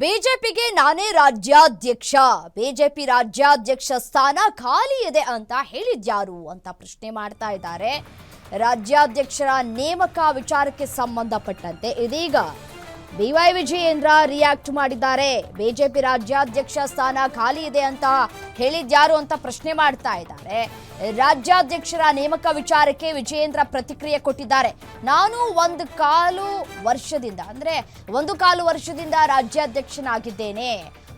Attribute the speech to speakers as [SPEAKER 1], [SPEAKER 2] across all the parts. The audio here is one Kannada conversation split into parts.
[SPEAKER 1] ಬಿಜೆಪಿಗೆ ನಾನೇ ರಾಜ್ಯಾಧ್ಯಕ್ಷ. ಬಿಜೆಪಿ ರಾಜ್ಯಾಧ್ಯಕ್ಷ ಸ್ಥಾನ ಖಾಲಿ ಇದೆ ಅಂತ ಹೇಳಿದ್ಯಾರು ಅಂತ ಪ್ರಶ್ನೆ ಮಾಡ್ತಾ ಇದ್ದಾರೆ. ರಾಜ್ಯಾಧ್ಯಕ್ಷರ ನೇಮಕ ವಿಚಾರಕ್ಕೆ ಸಂಬಂಧಪಟ್ಟಂತೆ ಇದೀಗ ಬಿವೈ ವಿಜಯೇಂದ್ರ ರಿಯಾಕ್ಟ್ ಮಾಡಿದ್ದಾರೆ. ಬಿಜೆಪಿ ರಾಜ್ಯಾಧ್ಯಕ್ಷ ಸ್ಥಾನ ಖಾಲಿ ಇದೆ ಅಂತ ಹೇಳಿದ್ಯಾರು ಅಂತ ಪ್ರಶ್ನೆ ಮಾಡ್ತಾ ಇದ್ದಾರೆ. ರಾಜ್ಯಾಧ್ಯಕ್ಷರ ನೇಮಕ ವಿಚಾರಕ್ಕೆ ವಿಜಯೇಂದ್ರ ಪ್ರತಿಕ್ರಿಯೆ ಕೊಟ್ಟಿದ್ದಾರೆ. ನಾನು ಒಂದು ಕಾಲು ವರ್ಷದಿಂದ, ಅಂದ್ರೆ ಒಂದು ಕಾಲು ವರ್ಷದಿಂದ ರಾಜ್ಯಾಧ್ಯಕ್ಷನಾಗಿದ್ದೇನೆ.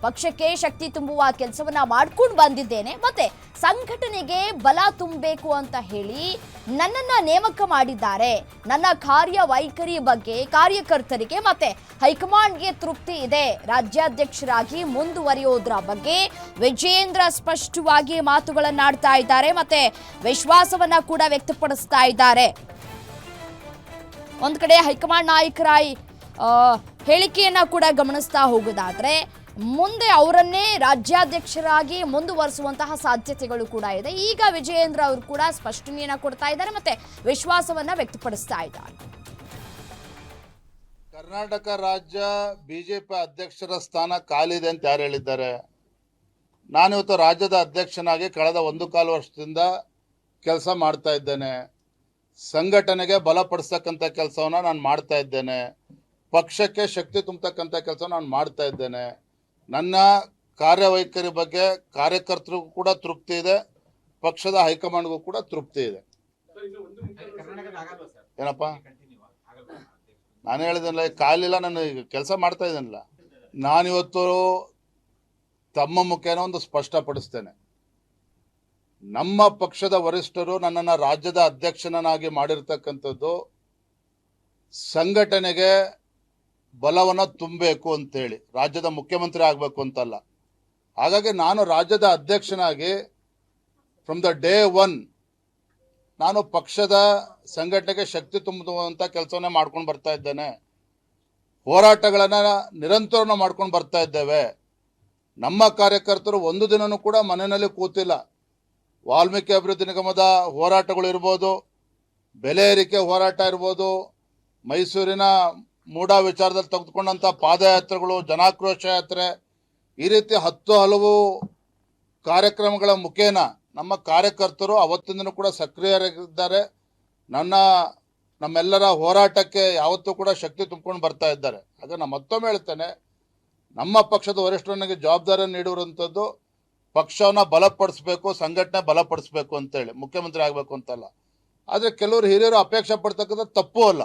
[SPEAKER 1] ಪಕ್ಷಕ್ಕೆ ಶಕ್ತಿ ತುಂಬುವ ಕೆಲಸವನ್ನ ಮಾಡ್ಕೊಂಡು ಬಂದಿದ್ದೇನೆ. ಮತ್ತೆ ಸಂಘಟನೆಗೆ ಬಲ ತುಂಬಬೇಕು ಅಂತ ಹೇಳಿ ನನ್ನನ್ನ ನೇಮಕ ಮಾಡಿದ್ದಾರೆ. ನನ್ನ ಕಾರ್ಯ ವೈಖರಿ ಬಗ್ಗೆ ಕಾರ್ಯಕರ್ತರಿಗೆ ಮತ್ತೆ ಹೈಕಮಾಂಡ್ಗೆ ತೃಪ್ತಿ ಇದೆ. ರಾಜ್ಯಾಧ್ಯಕ್ಷರಾಗಿ ಮುಂದುವರಿಯೋದ್ರ ಬಗ್ಗೆ ವಿಜೇಂದ್ರ ಸ್ಪಷ್ಟವಾಗಿ ಮಾತುಗಳನ್ನಾಡ್ತಾ ಇದ್ದಾರೆ. ಮತ್ತೆ ವಿಶ್ವಾಸವನ್ನ ಕೂಡ ವ್ಯಕ್ತಪಡಿಸ್ತಾ ಇದ್ದಾರೆ. ಒಂದ್ ಕಡೆ ಹೈಕಮಾಂಡ್ ನಾಯಕರಾಯಿ ಹೇಳಿಕೆಯನ್ನ ಕೂಡ ಗಮನಿಸ್ತಾ ಹೋಗೋದಾದ್ರೆ ಮುಂದೆ ಅವರನ್ನೇ ರಾಜ್ಯಾಧ್ಯಕ್ಷರಾಗಿ ಮುಂದುವರಿಸುವಂತಹ ಸಾಧ್ಯತೆಗಳು ಕೂಡ ಇದೆ. ಈಗ ವಿಜಯೇಂದ್ರ ಅವರು ಕೂಡ ಸ್ಪಷ್ಟನೆಯನ್ನ ಕೊಡ್ತಾ ಇದ್ದಾರೆ ಮತ್ತೆ ವಿಶ್ವಾಸವನ್ನ ವ್ಯಕ್ತಪಡಿಸ್ತಾ ಇದ್ದಾರೆ.
[SPEAKER 2] ಕರ್ನಾಟಕ ರಾಜ್ಯ ಬಿಜೆಪಿ ಅಧ್ಯಕ್ಷರ ಸ್ಥಾನ ಖಾಲಿದೆ ಅಂತ ಯಾರು ಹೇಳಿದ್ದಾರೆ? ನಾನಿವತ್ತು ರಾಜ್ಯದ ಅಧ್ಯಕ್ಷನಾಗಿ ಕಳೆದ ಒಂದು ಕಾಲು ವರ್ಷದಿಂದ ಕೆಲಸ ಮಾಡ್ತಾ ಇದ್ದೇನೆ. ಸಂಘಟನೆಗೆ ಬಲಪಡಿಸ್ತಕ್ಕಂಥ ಕೆಲಸವನ್ನು ನಾನು ಮಾಡ್ತಾ ಇದ್ದೇನೆ. ಪಕ್ಷಕ್ಕೆ ಶಕ್ತಿ ತುಂಬತಕ್ಕಂಥ ಕೆಲಸ ನಾನು ಮಾಡ್ತಾ ಇದ್ದೇನೆ. ನನ್ನ ಕಾರ್ಯವೈಖರಿ ಬಗ್ಗೆ ಕಾರ್ಯಕರ್ತರಿಗೂ ಕೂಡ ತೃಪ್ತಿ ಇದೆ, ಪಕ್ಷದ ಹೈಕಮಾಂಡ್ಗೂ ಕೂಡ ತೃಪ್ತಿ ಇದೆ. ಏನಪ್ಪ? ನಾನು ಹೇಳಿದ್ನಲ್ಲ ಕಾಲಿಲ್ಲ, ನಾನು ಕೆಲಸ ಮಾಡ್ತಾ ಇದ್ದೀನಲ್ಲ. ನಾನಿವತ್ತು ತಮ್ಮ ಮುಖೇನ ಒಂದು ಸ್ಪಷ್ಟಪಡಿಸ್ತೇನೆ. ನಮ್ಮ ಪಕ್ಷದ ವರಿಷ್ಠರು ನನ್ನನ್ನು ರಾಜ್ಯದ ಅಧ್ಯಕ್ಷನನ್ನಾಗಿ ಮಾಡಿರ್ತಕ್ಕಂಥದ್ದು ಸಂಘಟನೆಗೆ ಬಲವನ್ನು ತುಂಬಬೇಕು ಅಂತೇಳಿ, ರಾಜ್ಯದ ಮುಖ್ಯಮಂತ್ರಿ ಆಗಬೇಕು ಅಂತಲ್ಲ. ಹಾಗಾಗಿ ನಾನು ರಾಜ್ಯದ ಅಧ್ಯಕ್ಷನಾಗಿ ಫ್ರಮ್ ದ ಡೇ ಒನ್ ನಾನು ಪಕ್ಷದ ಸಂಘಟನೆಗೆ ಶಕ್ತಿ ತುಂಬುವಂಥ ಕೆಲಸವನ್ನೇ ಮಾಡ್ಕೊಂಡು ಬರ್ತಾ ಇದ್ದೇನೆ. ಹೋರಾಟಗಳನ್ನು ನಿರಂತರನ ಮಾಡ್ಕೊಂಡು ಬರ್ತಾ ಇದ್ದೇವೆ. ನಮ್ಮ ಕಾರ್ಯಕರ್ತರು ಒಂದು ದಿನನೂ ಕೂಡ ಮನೆಯಲ್ಲಿ ಕೂತಿಲ್ಲ. ವಾಲ್ಮೀಕಿ ಅಭಿವೃದ್ಧಿ ನಿಗಮದ ಹೋರಾಟಗಳು ಇರ್ಬೋದು, ಬೆಲೆ ಏರಿಕೆ ಹೋರಾಟ ಇರ್ಬೋದು, ಮೈಸೂರಿನ ಮೂಡಾ ವಿಚಾರದಲ್ಲಿ ತೆಗೆದುಕೊಂಡಂಥ ಪಾದಯಾತ್ರೆಗಳು, ಜನಾಕ್ರೋಶ ಯಾತ್ರೆ, ಈ ರೀತಿ ಹತ್ತು ಹಲವು ಕಾರ್ಯಕ್ರಮಗಳ ಮುಖೇನ ನಮ್ಮ ಕಾರ್ಯಕರ್ತರು ಅವತ್ತಿಂದನೂ ಕೂಡ ಸಕ್ರಿಯರಾಗಿದ್ದಾರೆ ನನ್ನ, ನಮ್ಮೆಲ್ಲರ ಹೋರಾಟಕ್ಕೆ ಯಾವತ್ತೂ ಕೂಡ ಶಕ್ತಿ ತುಂಬಿಕೊಂಡು ಬರ್ತಾ ಇದ್ದಾರೆ. ಹಾಗೆ ನಾನು ಮತ್ತೊಮ್ಮೆ ಹೇಳ್ತೇನೆ, ನಮ್ಮ ಪಕ್ಷದ ವರಿಷ್ಠನಿಗೆ ಜವಾಬ್ದಾರಿಯನ್ನು ನೀಡಿರುವಂಥದ್ದು ಪಕ್ಷವನ್ನು ಬಲಪಡಿಸ್ಬೇಕು, ಸಂಘಟನೆ ಬಲಪಡಿಸ್ಬೇಕು ಅಂತೇಳಿ, ಮುಖ್ಯಮಂತ್ರಿ ಆಗಬೇಕು ಅಂತಲ್ಲ. ಆದರೆ ಕೆಲವರು ಹಿರಿಯರು ಅಪೇಕ್ಷೆ ಪಡ್ತಕ್ಕಂಥ ತಪ್ಪು ಅಲ್ಲ.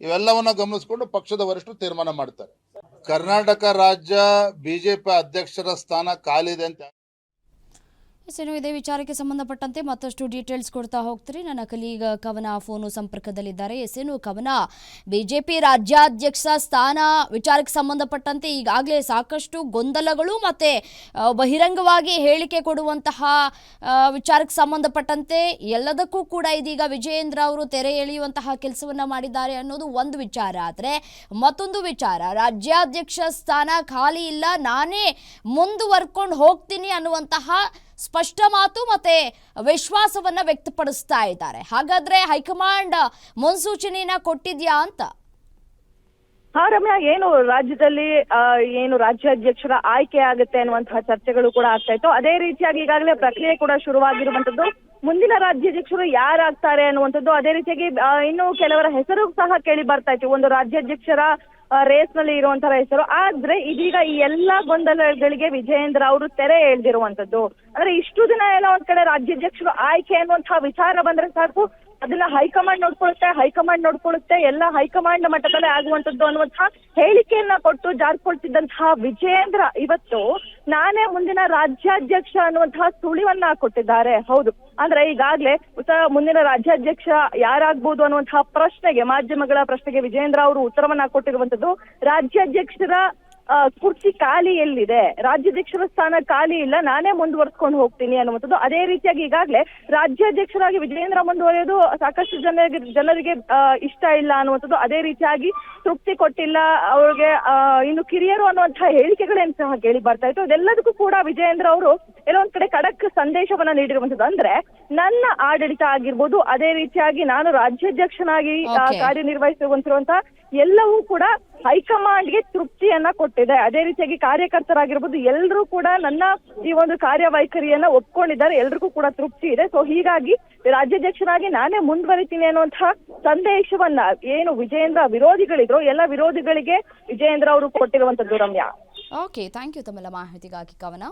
[SPEAKER 2] ಇವೆಲ್ಲವನ್ನ ಗಮನಿಸಿಕೊಂಡು ಪಕ್ಷದ ವರಿಷ್ಠರು ತೀರ್ಮಾನ ಮಾಡ್ತಾರೆ. ಕರ್ನಾಟಕ ರಾಜ್ಯ ಬಿಜೆಪಿ ಅಧ್ಯಕ್ಷರ ಸ್ಥಾನ ಖಾಲಿದೆ ಅಂತ
[SPEAKER 1] ಎಸ್ ಏನು ಇದೇ. ವಿಚಾರಕ್ಕೆ ಸಂಬಂಧಪಟ್ಟಂತೆ ಮತ್ತಷ್ಟು ಡೀಟೇಲ್ಸ್ ಕೊಡ್ತಾ ಹೋಗ್ತೀರಿ. ನನ್ನ ಕಲೀಗ ಕವನ ಫೋನು ಸಂಪರ್ಕದಲ್ಲಿದ್ದಾರೆ. ಎಸ್ ಏನು ಕವನ, ಬಿಜೆಪಿ ರಾಜ್ಯಾಧ್ಯಕ್ಷ ಸ್ಥಾನ ವಿಚಾರಕ್ಕೆ ಸಂಬಂಧಪಟ್ಟಂತೆ ಈಗಾಗಲೇ ಸಾಕಷ್ಟು ಗೊಂದಲಗಳು ಮತ್ತೆ ಬಹಿರಂಗವಾಗಿ ಹೇಳಿಕೆ ಕೊಡುವಂತಹ ವಿಚಾರಕ್ಕೆ ಸಂಬಂಧಪಟ್ಟಂತೆ ಎಲ್ಲದಕ್ಕೂ ಕೂಡ ಇದೀಗ ವಿಜಯೇಂದ್ರ ಅವರು ತೆರೆ ಎಳೆಯುವಂತಹ ಕೆಲಸವನ್ನ ಮಾಡಿದ್ದಾರೆ ಅನ್ನೋದು ಒಂದು ವಿಚಾರ. ಆದರೆ ಮತ್ತೊಂದು ವಿಚಾರ, ರಾಜ್ಯಾಧ್ಯಕ್ಷ ಸ್ಥಾನ ಖಾಲಿ ಇಲ್ಲ. ನಾನೇ ಮುಂದುವರ್ಕೊಂಡು ಹೋಗ್ತೀನಿ ಅನ್ನುವಂತಹ ಸ್ಪಷ್ಟ ಮಾತು ಮತ್ತೆ ವಿಶ್ವಾಸವನ್ನ ವ್ಯಕ್ತಪಡಿಸ್ತಾ ಇದ್ದಾರೆ. ಹಾಗಾದ್ರೆ ಹೈಕಮಾಂಡ್ ಮುನ್ಸೂಚನೆಯನ್ನ ಕೊಟ್ಟಿದ್ಯಾ ಅಂತ?
[SPEAKER 3] ಹಾ, ರಮ್ಯಾ, ಏನು ರಾಜ್ಯದಲ್ಲಿ ಏನು ರಾಜ್ಯಾಧ್ಯಕ್ಷರ ಆಯ್ಕೆ ಆಗುತ್ತೆ ಅನ್ನುವಂತಹ ಚರ್ಚೆಗಳು ಕೂಡ ಆಗ್ತಾ ಇತ್ತು. ಅದೇ ರೀತಿಯಾಗಿ ಈಗಾಗಲೇ ಪ್ರಕ್ರಿಯೆ ಕೂಡ ಶುರುವಾಗಿರುವಂತದ್ದು. ಮುಂದಿನ ರಾಜ್ಯಾಧ್ಯಕ್ಷರು ಯಾರಾಗ್ತಾರೆ ಅನ್ನುವಂಥದ್ದು ಅದೇ ರೀತಿಯಾಗಿ ಇನ್ನು ಕೆಲವರ ಹೆಸರು ಸಹ ಕೇಳಿ ಬರ್ತಾ ಇತ್ತು. ಒಂದು ರಾಜ್ಯಾಧ್ಯಕ್ಷರ ರೇಸ್ನಲ್ಲಿ ಇರುವಂತಹ ಹೆಸರು ಆದ್ರೆ ಇದೀಗ ಈ ಎಲ್ಲಾ ಗೊಂದಲಗಳಿಗೆ ವಿಜಯೇಂದ್ರ ಅವರು ತೆರೆ ಎಳೆದಿರುವಂತದ್ದು. ಅಂದ್ರೆ ಇಷ್ಟು ದಿನ ಎಲ್ಲ ಒಂದ್ ಕಡೆ ರಾಜ್ಯಾಧ್ಯಕ್ಷರು ಆಯ್ಕೆ ಅನ್ನುವಂತಹ ವಿಚಾರ ಬಂದ್ರೆ ಸಾಕು. ಅದನ್ನ ಹೈಕಮಾಂಡ್ ನೋಡ್ಕೊಳುತ್ತೆ ಹೈಕಮಾಂಡ್ ನೋಡ್ಕೊಳ್ಳುತ್ತೆ, ಎಲ್ಲ ಹೈಕಮಾಂಡ್ ಮಟ್ಟದಲ್ಲೇ ಆಗುವಂತದ್ದು ಅನ್ನುವಂತಹ ಹೇಳಿಕೆಯನ್ನ ಕೊಟ್ಟು ಜಾರ್ಕೊಳ್ತಿದ್ದಂತಹ ವಿಜಯೇಂದ್ರ ಇವತ್ತು ನಾನೇ ಮುಂದಿನ ರಾಜ್ಯಾಧ್ಯಕ್ಷ ಅನ್ನುವಂತಹ ಸುಳಿವನ್ನ ಕೊಟ್ಟಿದ್ದಾರೆ. ಹೌದು. ಅಂದ್ರೆ ಈಗಾಗ್ಲೇ ಮುಂದಿನ ರಾಜ್ಯಾಧ್ಯಕ್ಷ ಯಾರಾಗ್ಬೋದು ಅನ್ನುವಂತಹ ಪ್ರಶ್ನೆಗೆ, ಮಾಧ್ಯಮಗಳ ಪ್ರಶ್ನೆಗೆ ವಿಜಯೇಂದ್ರ ಅವರು ಉತ್ತರವನ್ನ ಕೊಟ್ಟಿರುವಂತದ್ದು ರಾಜ್ಯಾಧ್ಯಕ್ಷರ ಕುರ್ಚಿ ಖಾಲಿ ಎಲ್ಲಿದೆ? ರಾಜ್ಯಾಧ್ಯಕ್ಷರ ಸ್ಥಾನ ಖಾಲಿ ಇಲ್ಲ, ನಾನೇ ಮುಂದುವರ್ಸ್ಕೊಂಡು ಹೋಗ್ತೀನಿ ಅನ್ನುವಂಥದ್ದು ಅದೇ ರೀತಿಯಾಗಿ ಈಗಾಗಲೇ ರಾಜ್ಯಾಧ್ಯಕ್ಷರಾಗಿ ವಿಜಯೇಂದ್ರ ಮುಂದುವರಿಯೋದು ಸಾಕಷ್ಟು ಜನರಿಗೆ ಜನರಿಗೆ ಇಷ್ಟ ಇಲ್ಲ ಅನ್ನುವಂಥದ್ದು ಅದೇ ರೀತಿಯಾಗಿ ತೃಪ್ತಿ ಕೊಟ್ಟಿಲ್ಲ. ಅವ್ರಿಗೆ ಇನ್ನು ಕಿರಿಯರು ಅನ್ನುವಂತಹ ಹೇಳಿಕೆಗಳೇನು ಸಹ ಕೇಳಿ ಬರ್ತಾ ಇತ್ತು. ಅದೆಲ್ಲದಕ್ಕೂ ಕೂಡ ವಿಜಯೇಂದ್ರ ಅವರು ಏನೋ ಸಂದೇಶವನ್ನ ನೀಡಿರುವಂತದ್ದು. ಅಂದ್ರೆ ನನ್ನ ಆಡಳಿತ ಆಗಿರ್ಬೋದು ಅದೇ ರೀತಿಯಾಗಿ ನಾನು ರಾಜ್ಯಾಧ್ಯಕ್ಷನಾಗಿ. ಕಾರ್ಯನಿರ್ವಹಿಸುವಂತಿರುವಂತಹ ಎಲ್ಲವೂ ಕೂಡ ಹೈಕಮಾಂಡ್ಗೆ ತೃಪ್ತಿಯನ್ನ ಕೊಟ್ಟಿದೆ. ಅದೇ ರೀತಿಯಾಗಿ ಕಾರ್ಯಕರ್ತರಾಗಿರ್ಬೋದು ಎಲ್ಲರೂ ಕೂಡ ನನ್ನ ಈ ಒಂದು ಕಾರ್ಯವೈಖರಿಯನ್ನ ಒಪ್ಕೊಂಡಿದ್ದಾರೆ. ಎಲ್ರಿಗೂ ಕೂಡ ತೃಪ್ತಿ ಇದೆ. ಸೊ ಹೀಗಾಗಿ ರಾಜ್ಯಾಧ್ಯಕ್ಷನಾಗಿ ನಾನೇ ಮುಂದುವರಿತೀನಿ ಅನ್ನುವಂತಹ ಸಂದೇಶವನ್ನ ಏನು ವಿಜಯೇಂದ್ರ ವಿರೋಧಿಗಳಿದ್ರು ಎಲ್ಲ ವಿರೋಧಿಗಳಿಗೆ ವಿಜಯೇಂದ್ರ ಅವರು ಕೊಟ್ಟಿರುವಂತದ್ದು ರಮ್ಯಾ.
[SPEAKER 1] ಓಕೆ ಥ್ಯಾಂಕ್ ಯು ತಮ್ಮೆಲ್ಲ ಮಾಹಿತಿಗಾಗಿ ಕವನ.